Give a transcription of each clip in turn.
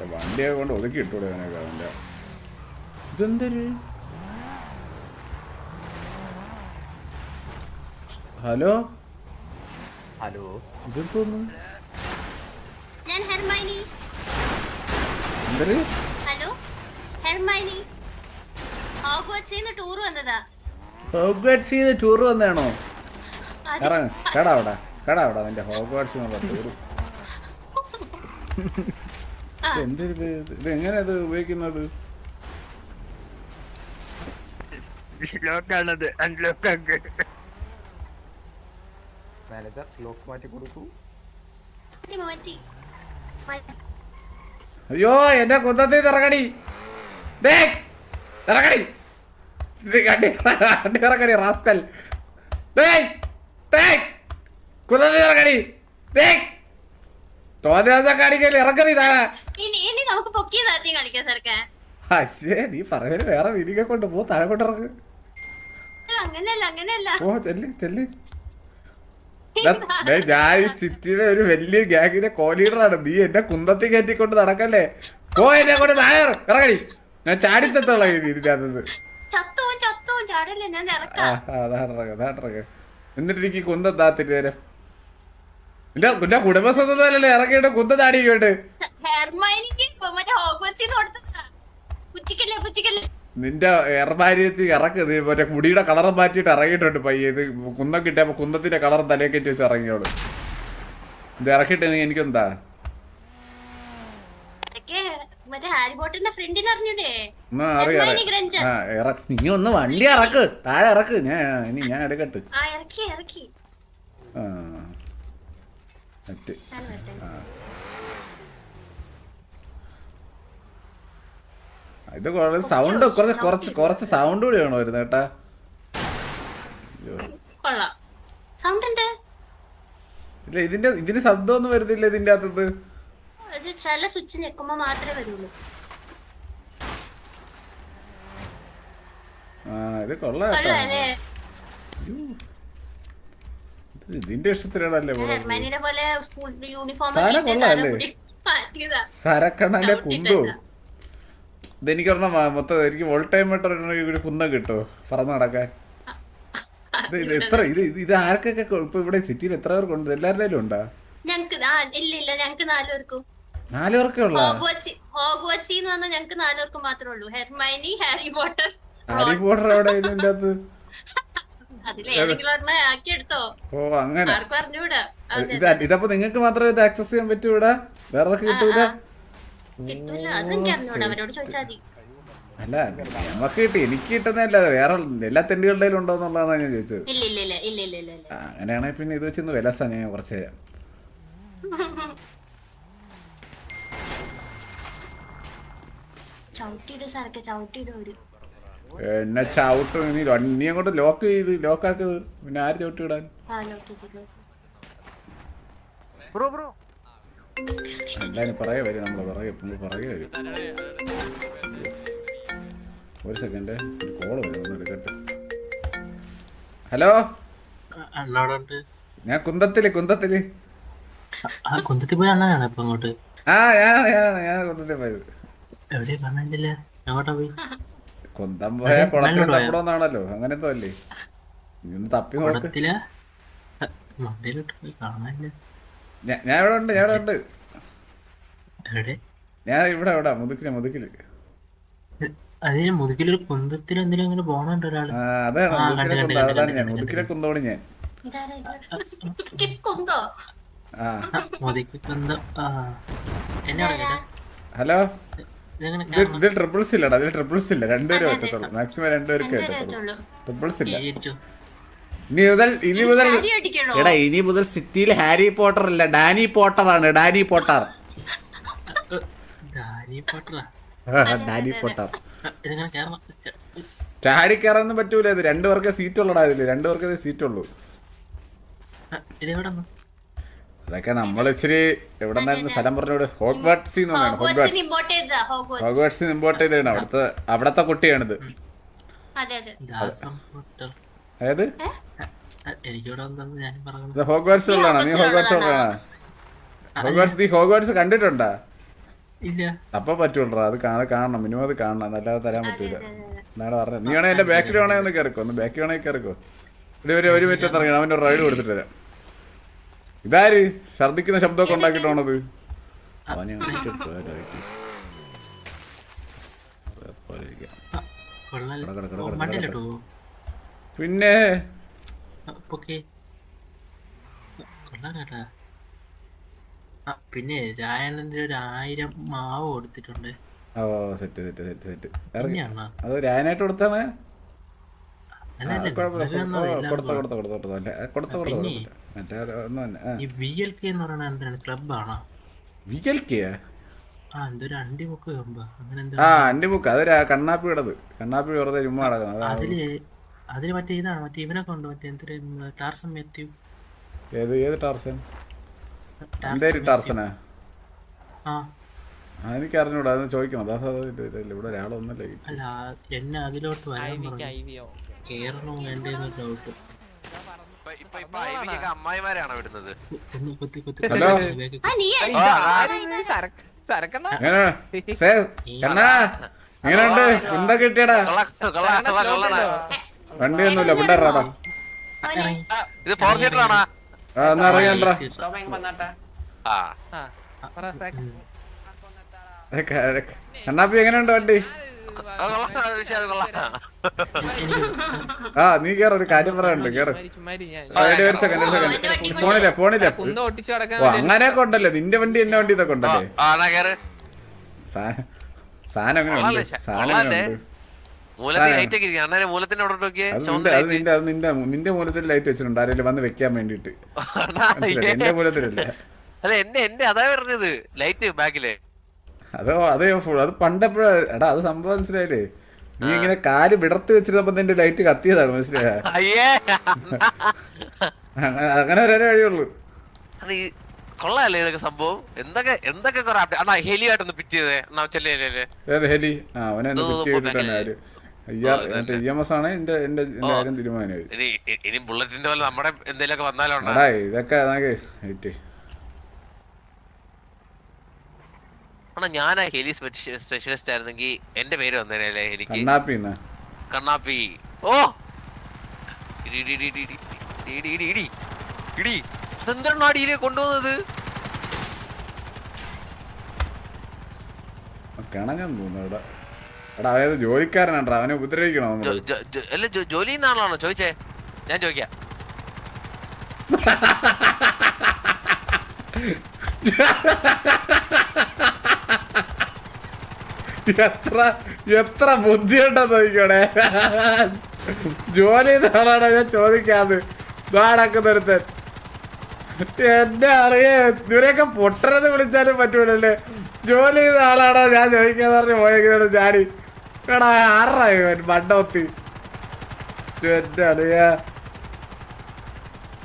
ഇത് വണ്ടിയൊക്കെ കൊണ്ട് ഒതുക്കി ഇട്ടൂടെ അവനൊക്കെ അവന്റെ. ഇതെന്തൊരു? ഹലോ? ഹലോ? ഇതെന്തോന്നു? ഞാൻ ഹെർമൈനി. എന്തൊരു? ഹലോ? ഹെർമൈനി. ഹോഗ്വാട്സിന്ന് ടൂർ വന്നതാ. ഹോഗ്വാട്സ് ചെയ്ത് ടൂർ വന്നാണോ ഇറങ്ങ്. കേടാ അവിടെ കേടാ അവിടെ നിന്റെ ഹോഗ്വാട്സ് എന്നുള്ള ടൂർ ആ. എന്തൊരു ഇത് എങ്ങനെയാ ഇത് ഉപയോഗിക്കുന്നത്? ലോക്കാണത്. അൺലോക്ക് ആക്ക്. മാനേജർ ലോക്ക് മാറ്റി കൊടുക്കൂ. അയ്യോ എന്റെ കുന്തത്തിൽ ഇറങ്ങടി. തിറകടി ഇറങ്ങടി. റാസ്കൽ. കുന്തത്തിൽ ഇറങ്ങടി. തോന്നിയാസം കാണിക്കൽ ഇറങ്ങടി താഴെ ഇനി നമുക്ക് പൊക്കിയ താത്തി കളിക്കാം സർക്കാർ അശ്ശേ നീ പറഞ്ഞതിന് വേറെ വിധിക്കെ കൊണ്ട് പോ താഴെ കൊണ്ടിറങ്ങ്. അങ്ങനെയല്ല അങ്ങനെയല്ല. ഓ ചെല്ല് ചെല്ല്. ഞാൻ ഈ സിറ്റിയിലെ ഒരു വലിയ ഗാങ്ങിന്റെ കോ ലീഡറാണ് നീ എന്നെ കുന്തത്തിൽ കയറ്റിക്കൊണ്ട് നടക്കല്ലേ? പോ എന്നെ കൊണ്ട് താഴെ ഇറങ്ങി ഇറങ്ങടി. ഞാൻ ചാടിച്ചത്തോളാം ഇതിന്റെ ആ ഇറക്കാം. ആ, അതാണ്ടിറങ്ങ അതാണ്ടിറങ്ങ എന്നിട്ട് എനിക്ക് കുന്തം താത്തിട്ട് തരാം നിന്റെ നിന്റെ കുടുംബസ്വത്തല്ലേ ഇറങ്ങിയിട്ട് കുന്ത താടി പുച്ചിക്കല്ലേ നിന്റെ എർമാരിയത്തിൽ ഇറക്ക് നീ മറ്റേ മുടിയുടെ കളറും മാറ്റിയിട്ട് ഇറങ്ങിയിട്ടുണ്ട് പയ്യെ. ഇത് കുന്നം കിട്ടിയപ്പോ കുന്നത്തിന്റെ കളറും തലയിൽ കയറ്റി വെച്ച് ഇറങ്ങിയോട് ഇത് ഇറക്കിട്ട് നീ എനിക്കെന്താ? നീ ഒന്ന് വണ്ടി ഇറക്ക്. താഴെ ഇറക്ക്. ഞാൻ ഇനി ഞാൻ എടുക്കട്ട്. ആ. ഇറക്കി ആ. ഇത് കുറച്ച് സൗണ്ട് കുറച്ച് കുറച്ച് കുറച്ച് സൗണ്ട് കൂടി വേണോ വരുന്നത് കേട്ടാ? ഇല്ല ഇതിന്റെ ഇതിന് ശബ്ദമൊന്നും വരുന്നില്ല ഇതിന്റെ അകത്തത് ചില സ്വിച്ച് ഞെക്കുമ്പോ മാത്രമേ വരുള്ളൂ. ആ ഇത് കൊള്ളാം കേട്ടോ കൊള്ളാം അല്ലേ അയ്യോ. ഇത് ഇതിന്റെ ഇഷ്ടത്തിലാണല്ലേ ഇവിടെ ഹെർമാനിനെ പോലെ സ്കൂൾ യൂണിഫോം സാധനം കൊള്ളാം അല്ലേ? കൊള്ളാല്ലേ? സരക്കണ്ണന്റെ കുന്തോ? ചവിട്ടിട്ടല്ല. ഇതെനിക്ക് ഒരെണ്ണം വാ- മൊത്തം എനിക്ക് വോൾ ടൈം ആയിട്ട് ഒരു കിട്ടോ? പറന്ന് നടക്കാൻ. ഇത് എത്ര ഇത് ഇത് ആർക്കൊക്കെ ഇപ്പൊ ഇവിടെ സിറ്റിയിൽ എത്ര പേർക്കുണ്ട് എല്ലാവരുടെ കയ്യിലും ഉണ്ടാ? ഞങ്ങക്ക് ഇല്ല ഇല്ല ഞങ്ങക്ക് നാലുപേർക്കും. നാല് പേർക്കേ ഉള്ള? ഹോഗ്വാച്ചി എന്ന് പറഞ്ഞാൽ ഞങ്ങക്ക് നാലുപേർക്ക് മാത്രമേ ഉള്ളൂ. Hermione Harry Potter. Harry Potter അവിടെ ഇതിന്റെ അകത്ത് അതിലേതെങ്കിലും ഒരെണ്ണം ആക്കി എടുത്തോ ഓ അങ്ങനെ. ഇതപ്പോ നിങ്ങൾക്ക് മാത്രമേ ഇത് ആക്സസ് ചെയ്യാൻ പറ്റൂ ഇവിടെ വേറെ കിട്ടൂല? അല്ല നമുക്ക് കിട്ടി. എനിക്ക് കിട്ടുന്നതല്ല. വേറെ എല്ലാ തെണ്ടികളുടെ ഉണ്ടോ എന്നുള്ളതാണ് ഞാൻ ചോദിച്ചത്. അങ്ങനെയാണെങ്കിൽ പിന്നെ ഇത് വെച്ചിന്ന് വിലസാ ഞാൻ കുറച്ച് തരാം. ചവിട്ടിയിട് സാറൊക്കെ ചവിട്ടിയിട് ഒരു എന്നെ ചവിട്ട് നീ നീ അങ്ങോട്ട് ലോക്ക് ചെയ്ത് ലോക്കാക്കത് പിന്നെ ആര് ചവിട്ടി വിടാൻ? എല്ലാരും പറയേ വരും നമ്മൾ പറയേ പറയേ വരും. ഒരു സെക്കൻഡ് കോൾ കോൾ വരും ഒന്ന് എടുക്കട്ടെ. ഹലോ അണ്ണോടുണ്ട് ഞാൻ കുന്തത്തിൽ കുന്തത്തിൽ. ആ കുന്തത്തിൽ പോയി അണ്ണനാണ് ഇപ്പൊ അങ്ങോട്ട് ആ ഞാനാണ് ഞാനാണ് ഞാൻ കുന്തത്തിൽ പോയത്. എവിടെയാ കാണാനില്ല എങ്ങോട്ടാ പോയി. കുന്തം പോയ കുളത്തിൽ തപ്പണോന്നാണല്ലോ അങ്ങനെ എന്തോ അല്ലേ? ഒന്ന് തപ്പി നോക്ക്. ഞാൻ ഇവിടെ ഉണ്ട് ഞാൻ ഇവിടെ ഉണ്ട്. ഞാൻ ഇവിടെ ഇവിടെ മുതുക്കിൽ മുതുക്കിൽ. അതിന് മുതുകിലൊരു കുന്തത്തിൽ എന്തിനും അങ്ങനെ പോണുണ്ട് ഒരാൾ? അതാണ് ഞാൻ മുതുക്കി കുന്തം. എന്നെ ഹലോ? ഇത് ട്രിപ്പിൾസ് ഇല്ലടാ ഇതിൽ ട്രിപ്പിൾസ് ഇല്ല. രണ്ടുപേരും പറ്റത്തുള്ളൂ മാക്സിമം രണ്ടുപേർക്ക് പറ്റത്തുള്ളൂ ട്രിപ്പിൾസ് ഇല്ല. ഇനി മുതൽ ഇനി മുതൽ എടാ ഇനി മുതൽ സിറ്റിയിൽ ഹാരി പോട്ടർ അല്ല ഡാനി പോട്ടർ ആണ്. ഡാനി പോട്ടർ ഡാനി പോട്ടർ ചാടി കയറാനൊന്നും പറ്റൂല ഇത്. രണ്ടുപേർക്ക് സീറ്റ് ഉള്ളടാ ഇതിൽ. രണ്ടുപേർക്ക് സീറ്റ് ഉള്ളൂ. അതൊക്കെ നമ്മൾ ഇച്ചിരി എവിടെ നിന്നായിരുന്നു? സ്ഥലം പറഞ്ഞോട്. ഹോഗ്വാട്സി എന്ന് ഹോഗ്വാട്സ് ഇമ്പോർട്ട് ചെയ്തതാണ്. അവിടുത്തെ അവിടത്തെ കുട്ടിയാണിത്. അതെ അതെ. ദാസം പോട്ടർ അതായത് ഹോഗ്വാട്സ് ഉള്ളതാണോ? നീ ഹോഗ്വാട്സ് ഉള്ളതാണോ? ഹോഗ്വാട്സ് നീ ഹോഗ്വാട്സ് കണ്ടിട്ടുണ്ടാ? ഇല്ല. അപ്പൊ പറ്റൂടാ അത് കാണാൻ കാണണം. മിനിമം അത് കാണണം. അല്ലാതെ തരാൻ പറ്റൂല. എന്നാണ് പറഞ്ഞത് നീ വേണേ എന്റെ ബാക്കിൽ വേണേ ഒന്ന് കയറിക്കോ ഒന്ന് ബാക്കിൽ വേണേ കയറിക്കോ ഇവിടെ ഒരു ഒരു മിനിറ്റ് ഇറങ്ങണം. അവന്റെ റൈഡ് കൊടുത്തിട്ട് വരാം. ഇതാര്? ഛർദിക്കുന്ന ശബ്ദമൊക്കെ ഉണ്ടാക്കിട്ടാണത് പിന്നെ? പിന്നെ രായണന്റെ ഒരു ആയിരം മാവ് കൊടുത്തിട്ടുണ്ട്. ഓ സെറ്റ് സെറ്റ് സെറ്റ് സെറ്റ്. അത് രായനായിട്ട് കൊടുത്താണ് അതൊരു കണ്ണാപ്പിയുടേത്. കണ്ണാപ്പി വെറുതെ ചുമ്മാ നടക്കുന്നത്. അതിൽ അതിൽ മറ്റേ ഇതാണ് മറ്റേ ഇവനൊക്കെ ഉണ്ട് മറ്റേ എന്തൊരു ടാർസൻ ഏത് ഏത് ടാർസൻ ടാർസനാ എനിക്ക് അറിഞ്ഞൂടാ ചോദിക്കണം. അതാ ഇവിടെ ഒരാളൊന്നല്ലേ എന്നെ അതിലോട്ട് വരാൻ കേറണോ വേണ്ടെന്ന് ഡൗട്ട് അമ്മായിമാരാണോ വിടുന്നത്? എന്താ കിട്ടിയടാ? വണ്ടിയൊന്നുമില്ല പിണ്ടറാടാ ഫോർ ആ എങ്ങനെയുണ്ട് വണ്ടി? ആ നീ കേറ ഒരു കാര്യം പറയാനുണ്ട് കേറ്. ഒരു സെക്കൻഡ് ഒരു സെക്കൻഡ് ഫോണില്ല ഫോണില്ല ഓ അങ്ങനെയൊക്കെ ഉണ്ടല്ലോ. നിന്റെ വണ്ടി എന്റെ വണ്ടി ഇതൊക്കെ ഉണ്ടല്ലേ? നിന്റെ മൂലത്തിൽ ലൈറ്റ് വെച്ചിട്ടുണ്ട്. ആരെങ്കിലും വന്ന് വെക്കാൻ വേണ്ടിട്ട് എന്റെ മൂലത്തിലല്ലേ. അല്ല എന്റെ എന്റെ അതാ പറഞ്ഞത്. ലൈറ്റ് ബാക്കിലേ. അതോ അത് ഫുൾ അത് പണ്ടെപ്പോഴാ. എടാ അത് സംഭവം മനസ്സിലായില്ലേ? നീ ഇങ്ങനെ കാൽ വിടർത്തി വെച്ചിരുന്നപ്പോ നിന്റെ ലൈറ്റ് കത്തിയതാണ് മനസ്സിലായ? അങ്ങനെ ഒരേ വഴിയുള്ളൂ. കൊള്ളാല്ലേ ഇതൊക്കെ സംഭവം? എന്തൊക്കെ എന്തൊക്കെ കൊറേ അണ്ണാ ഹെലിയായിട്ടൊന്ന് പിറ്റ് ചെയ്തേ. എന്നാ ചെല്ലേ ചെല്ലേ ഏത് ഹെലി? ആ അവനെ പിറ്റ് ചെയ്തിട്ടാണ് ആര് അയ്യാ കാരണം ഞാൻ ആ ഹെലി സ്പെഷ്യലിസ്റ്റ് ആയിരുന്നെങ്കിൽ എന്റെ പേര് വന്നേനല്ലേ ഹെലിക്ക്? കണ്ണാപ്പി. ഓ! ഇടി കൊണ്ടുപോകുന്നത്? കിണഞ്ഞെന്ന് തോന്നുന്നു എടാ. ജോലിക്കാരനാണ്ടാ അവനെ അല്ല ചോദിച്ചേ. ഞാൻ ചോദിക്കാം. എത്ര എത്ര ബുദ്ധിയുണ്ടോ നോക്കിക്കോടെ ജോലി ആളാണോ ഞാൻ ചോദിക്കാത് നാടക്കുന്നൊരുത്തൻ എന്റെ ആളിയെ ഇവരെയൊക്കെ പൊട്ടരെന്ന് വിളിച്ചാലും പറ്റൂലല്ലേ. ജോലി ചെയ്ത ആളാണോ ഞാൻ ചോദിക്കാന്ന് പറഞ്ഞ് പോയെങ്കിലും ചാടി എടാ ആറാ ഇവൻ മണ്ടോത്തി. എന്റെ അളിയ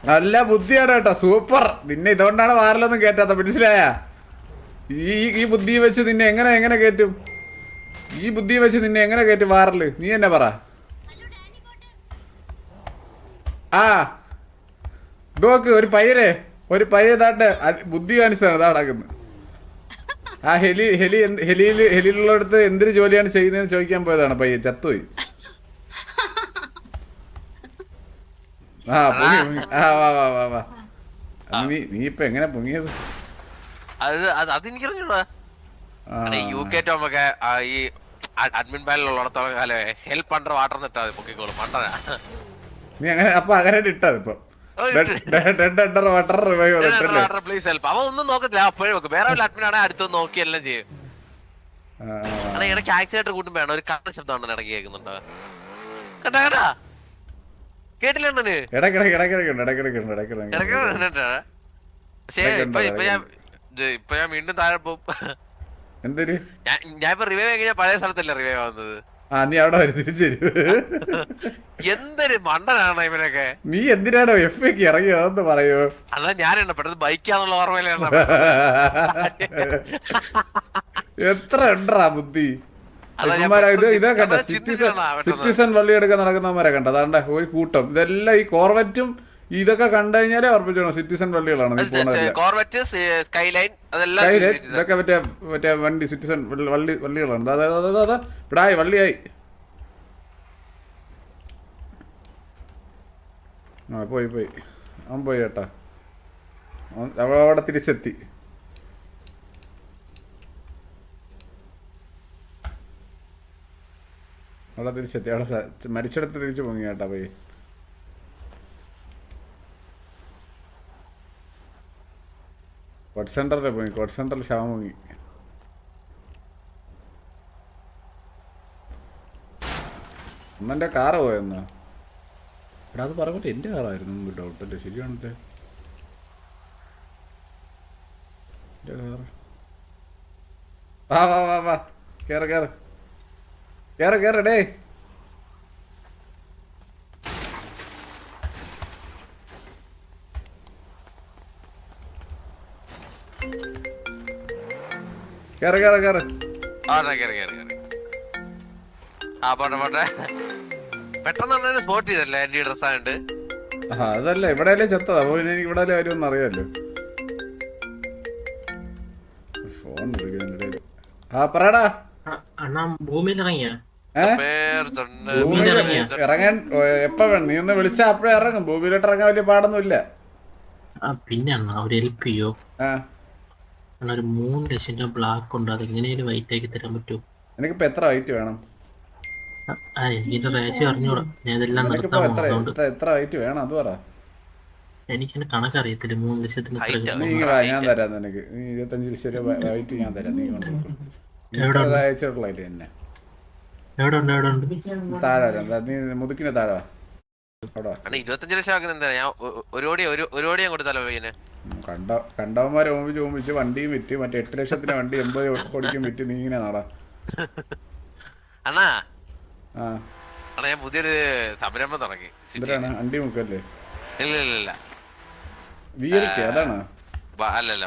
നല്ല ബുദ്ധിയാണ് കേട്ടോ സൂപ്പർ. നിന്നെ ഇതുകൊണ്ടാണ് വാറിലൊന്നും കേറ്റാത്ത മനസ്സിലായ? ഈ ഈ ബുദ്ധി വെച്ച് നിന്നെ എങ്ങനെ എങ്ങനെ കയറ്റും? ഈ ബുദ്ധി വെച്ച് നിന്നെ എങ്ങനെ കയറ്റും വാറൽ? നീ എന്നെ പറ. ആ. നോക്ക് ഒരു പയ്യനെ ഒരു പയ്യതാണ്ട് ബുദ്ധി കാണിച്ചതാണ് നടക്കുന്നത് ആ ഹെലി ഹെലി ഹെലിയിൽ ഹെലിയിലുള്ളടത്ത് എന്തിനു ജോലിയാണ് ചെയ്യുന്നതെന്ന് ചോദിക്കാൻ പോയതാണ് പയ്യൻ ചത്തുപോയി. ആ പൊങ്ങി. ആ വാ വാ വാ വാ. നീ നീ ഇപ്പൊ എങ്ങനെ പൊങ്ങിയത്? അത് അതെനിക്കറിഞ്ഞൂടാ. യു കെ ടോമൊക്കെ ഈ അഡ്മിൻ പാനലുള്ളിടത്തോളം കാലം ഹെൽപ്പ് അണ്ടർ വാട്ടർ എന്നിട്ടാ പൊക്കിക്കോളും മണ്ടനാ നീ അങ്ങനെ അപ്പൊ അങ്ങനെ ഇട്ടത് ഇപ്പൊ പ്ലീസ് അവ ഒന്നും വേറെ ഒരു അഡ്മിൻ ചെയ്യും. അതെ ഒരു ഇപ്പൊ ഞാൻ വീണ്ടും താഴെ പോകും എന്തൊരു? ഞാൻ ഇപ്പൊ റിവൈവ് കഴിഞ്ഞാൽ പഴയ സ്ഥലത്തല്ല റിവൈവ് ആവുന്നത്. ആ നീ അവിടെ വരും തിരിച്ചു എന്തൊരു മണ്ടനാണ് ഇവനൊക്കെ. നീ എന്തിനാണോ എഫ് എക്ക് ഇറങ്ങിയതെന്ന് പറയോ. അതാ ഞാൻ പെട്ടെന്ന് ബൈക്കാന്നുള്ള ഓർമ്മയിലാണ് എത്ര ഉണ്ടാ ബുദ്ധി? ഇത് കണ്ട? സിറ്റിസൺ. സിറ്റിസൺ വള്ളി എടുക്കാൻ നടക്കുന്നവന്മാരെ കണ്ട? അതാണ്ട ഒരു കൂട്ടം. ഇതെല്ലാം ഈ കോർവറ്റും ഇതൊക്കെ കണ്ടു കഴിഞ്ഞാലേ ഉറപ്പിച്ചോണം സിറ്റിസൺ വള്ളികളാണ് ഇതൊക്കെ മറ്റേ മറ്റേ വണ്ടി സിറ്റിസൺ വള്ളി വള്ളികളാണ്. ഇവിടായി വള്ളിയായി. ആ പോയി പോയി. അവൻ പോയി ചേട്ടാ അവൾ അവിടെ തിരിച്ചെത്തി. അവിടെ തിരിച്ചെത്തി. അവിടെ മരിച്ചിടത്ത് തിരിച്ചു പൊങ്ങി ചേട്ടാ പോയി. കോട്ട് സെന്ററിൽ പോയി കോട്ട് സെന്ററിൽ ശവം പൊങ്ങി അമ്മന്റെ കാറ് പോയെന്നാ? എടാ അത് പറഞ്ഞിട്ട് എന്റെ കാറായിരുന്നു മുമ്പ് ഡൗട്ടല്ലേ ശരിയാണല്ലേ എന്റെ കാറ്. വാ വാ വാ വാ. കേറ് കേറ്. കേറ് കേറ് ഡേ കേറ് കേറ് കേറ്. ആ ദാ കേറി കേറി കേറി. ആ പോട്ടെ പോട്ടെ. പെട്ടെന്ന് സ്പോട്ട് ചെയ്തല്ലേ എന്റെ ഡ്രസ് ആയിട്ട് ആ അതല്ല ഇവിടെയല്ലേ ചത്തത്. അപ്പൊ പിന്നെ എനിക്ക് ഇവിടെ വരുമെന്ന് അറിയാമല്ലോ. ഫോൺ വിളിക്കുന്നുണ്ട് ആ പറയടാ. അണ്ണാ ഭൂമിയിൽ ഇറങ്ങിയ? ഇറങ്ങാൻ എപ്പ വേണം? നീ ഒന്ന് വിളിച്ചാ അപ്പഴേ ഇറങ്ങും. ഭൂമിയിലോട്ട് ഇറങ്ങാൻ വലിയ പാടൊന്നും ഇല്ല ആ പിന്നെ അണ്ണാ ഒരു ഹെൽപ്പ് ചെയ്യോ ഒരു മൂന്ന് രൂപ ബ്ലാക്ക് ഉണ്ട്. അത് എങ്ങനെയാലും വൈറ്റ് ആക്കി തരാൻ പറ്റുമോ എനിക്കിപ്പോ എത്ര ഹൈറ്റ് വേണം? ആ, എനിക്കിന്റെ റേഷ്യോ അറിഞ്ഞൂടാ. ഞാൻ ഇതെല്ലാം നിർത്താൻ എത്ര പോകുന്നുണ്ട് എത്ര- ഹൈറ്റ് വേണം? അത് പറ. എനിക്കെന്നെ കണക്കറിയത്തില്ല മൂന്ന് ലക്ഷത്തിന് എത്ര ഞാൻ തരാം നിനക്ക്. ഇരുപത്തഞ്ച് ലക്ഷം രൂപ ഹൈറ്റ് ഞാൻ തരാം. നീ കൊണ്ടുപോകും എവിടെ ഉണ്ട്? എവിടെ ഉണ്ട്? താഴെ നീ മുതുക്കിന് താഴെ ഇരുപത്തഞ്ച് ലക്ഷം ആക്കുന്ന എന്താ ഞാൻ ഒരു കോടി ഒരു കോടി ഞാൻ കൊടുത്താലോ പയ്യനെ? കണ്ട കണ്ടവന്മാരെ ഓമിച്ച് ഓമിച്ച് വണ്ടിയും വിറ്റ് മറ്റേ എട്ട് ലക്ഷത്തിന്റെ വണ്ടി എൺപത് കോടിക്കും വിറ്റ് നീ ഇങ്ങനെ നാടാ. അണ്ണാ? അണ്ണാ ഞാൻ പുതിയൊരു സംരംഭം തുടങ്ങി. അണ്ടി മുക്കല്ലേ? ഇല്ല ഇല്ല ഇല്ല അതാണ്. അല്ലല്ല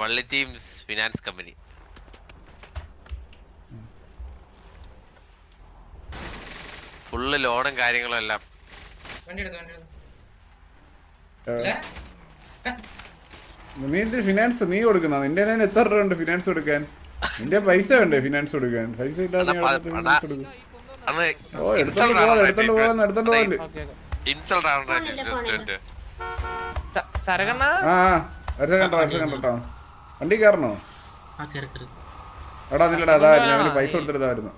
വള്ളി ടീംസ് ഫിനാൻസ് കമ്പനി. ഫുള്ള് ലോണും കാര്യങ്ങളും എല്ലാം നീ എന്ത് ഫിനാൻസ് നീ കൊടുക്കുന്ന. നിന്റെ എത്ര രൂപ ഉണ്ട് ഫിനാൻസ് കൊടുക്കാൻ? നിന്റെ പൈസ വേണ്ടേ ഫിനാൻസ് കൊടുക്കാൻ? പൈസ ഇല്ലാതെ ഫിനാൻസ് കൊടുക്കും? ഓ എടുത്തോണ്ട് പോവാ എടുത്തോണ്ട് പോവാന്ന് എടുത്തോണ്ട് ആ ഒരു സെക്കൻഡ് ഒരു സെക്കൻഡ് കേട്ടോ വണ്ടി കയറണോ എടാ നില്ലടാ പൈസ കൊടുത്തിട്ടായിരുന്നു